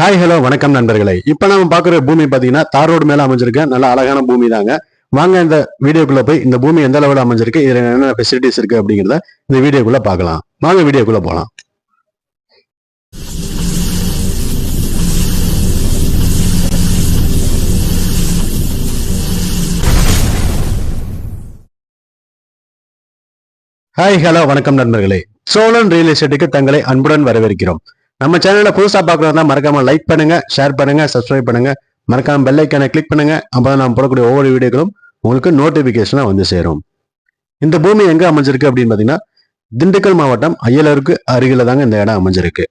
Hi hello வணக்கம் நண்பர்களே. இப்போ நம்ம பார்க்குற பூமி பார்த்தீங்கன்னா தார் ரோடு மேலே அமைஞ்சிருக்க. நல்ல அழகான பூமி தாங்க வாங்க இந்த வீடியோக்குள்ள போய் இந்த பூமி எந்த அளவில் அமைஞ்சிருக்கு இதில் என்னென்ன ஃபெசிலிட்டிஸ் இருக்கு அப்படிங்கிறத இந்த வீடியோக்குள்ள பார்க்கலாம். வாங்க வீடியோக்குள்ள போகலாம் ஹாய் ஹலோ வணக்கம் நண்பர்களே. சோழன் ரியல் எஸ்டேட்டுக்கு தங்களை அன்புடன் வரவேற்கிறோம். நம்ம சேனலை புதுசாக பார்க்குறதா மறக்காம லைக் பண்ணுங்க ஷேர் பண்ணுங்க சப்ஸ்கிரைப் பண்ணுங்க. மறக்காம பெல் ஐக்கானை கிளிக் பண்ணுங்க. அப்பதான் நம்ம போடக்கூடிய ஒவ்வொரு வீடியோக்களும் உங்களுக்கு நோட்டிபிகேஷனா வந்து சேரும். இந்த பூமி எங்கே அமைஞ்சிருக்கு அப்படின்னு பார்த்தீங்கன்னா திண்டுக்கல் மாவட்டம் அய்யலூருக்கு அருகில தாங்க இந்த இடம் அமைஞ்சிருக்கு.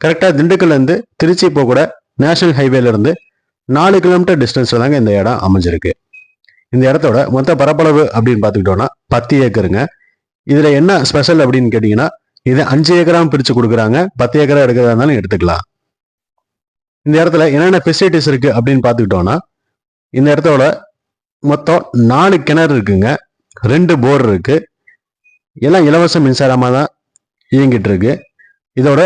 கரெக்டாக திண்டுக்கல்லேருந்து திருச்சி போகக்கூட நேஷனல் ஹைவேலேருந்து நாலு கிலோமீட்டர் டிஸ்டன்ஸில் தாங்க இந்த இடம் அமைஞ்சிருக்கு. இந்த இடத்தோட மொத்த பரப்பளவு அப்படின்னு பார்த்துக்கிட்டோம்னா பத்து ஏக்கருங்க. இதில் என்ன ஸ்பெஷல் அப்படின்னு கேட்டிங்கன்னா இது அஞ்சு ஏக்கராவும் பிரிச்சு கொடுக்குறாங்க. பத்து ஏக்கரா எடுக்கிறதா இருந்தாலும் எடுத்துக்கலாம். இந்த இடத்துல என்னென்ன ஃபெசிலிட்டிஸ் இருக்கு அப்படின்னு பார்த்துக்கிட்டோம்னா இந்த இடத்தோட மொத்தம் நாலு கிணறு இருக்குங்க. ரெண்டு போர் இருக்கு. எல்லாம் இலவச மின்சாரமாக தான் இயங்கிட்டு இருக்கு. இதோட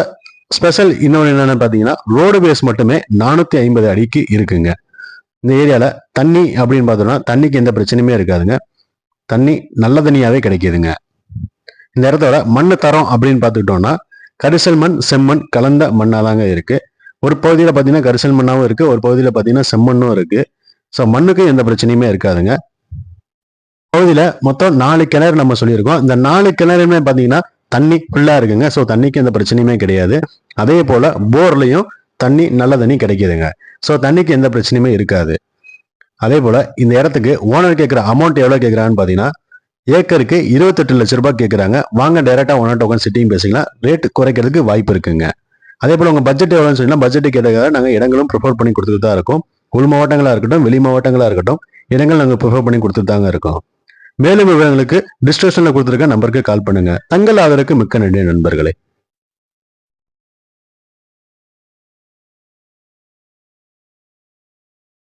ஸ்பெஷல் இன்னொன்று என்னென்னு பார்த்தீங்கன்னா ரோடு பேஸ் மட்டுமே நானூற்றி ஐம்பது அடிக்கு இருக்குங்க. இந்த ஏரியாவில் தண்ணி அப்படின்னு பார்த்தோம்னா தண்ணிக்கு எந்த பிரச்சனையுமே இருக்காதுங்க. தண்ணி நல்ல தண்ணியாகவே கிடைக்கிதுங்க. இந்த இடத்தோட மண் தரம் அப்படின்னு பார்த்துக்கிட்டோம்னா கரிசல் மண் செம்மண் கலந்த மண்ணாக தாங்க இருக்கு. ஒரு பகுதியில் பார்த்தீங்கன்னா கரிசல் மண்ணாவும் இருக்கு ஒரு பகுதியில் பார்த்தீங்கன்னா செம்மண்ணும் இருக்கு. ஸோ மண்ணுக்கு எந்த பிரச்சனையுமே இருக்காதுங்க. பகுதியில் மொத்தம் நாலு கிணறு நம்ம சொல்லியிருக்கோம். இந்த நாலு கிணறுமே பார்த்தீங்கன்னா தண்ணி ஃபுல்லாக இருக்குங்க. ஸோ தண்ணிக்கு எந்த பிரச்சனையுமே கிடையாது. அதே போல் போர்லையும் தண்ணி நல்ல தண்ணி கிடைக்கிதுங்க. ஸோ தண்ணிக்கு எந்த பிரச்சனையுமே இருக்காது. அதே போல் இந்த இடத்துக்கு ஓனர் கேட்குற அமௌண்ட் எவ்வளோ கேட்குறான்னு பார்த்தீங்கன்னா ஏக்கருக்கு இருபத்தெட்டு லட்ச ரூபாய் கேட்குறாங்க வாங்க டேரெக்டாக ஒன் டோக்கன் சிட்டிங் பேசிக்கலாம். ரேட் குறைக்கிறதுக்கு வாய்ப்பு இருக்குங்க. அதே போல் உங்கள் பட்ஜெட் எவ்வளோன்னு சொன்னால் பட்ஜெட்டு கேட்டதாக நாங்கள் இடங்களும் ப்ரிஃபர் பண்ணி கொடுத்துட்டு தான் இருக்கோம். உள் மாவட்டங்களாக இருக்கட்டும் வெளி மாவட்டங்களாக இருக்கட்டும் இடங்கள் நாங்கள் ப்ரிஃபர் பண்ணி கொடுத்துட்டு தாங்க இருக்கோம். மேலும் விவரங்களுக்கு டிஸ்கிரிப்ஷனில் கொடுத்துருக்க நம்பருக்கு கால் பண்ணுங்கள் தங்கள் ஆதரவுக்கு மிக்க நன்றி நண்பர்களே.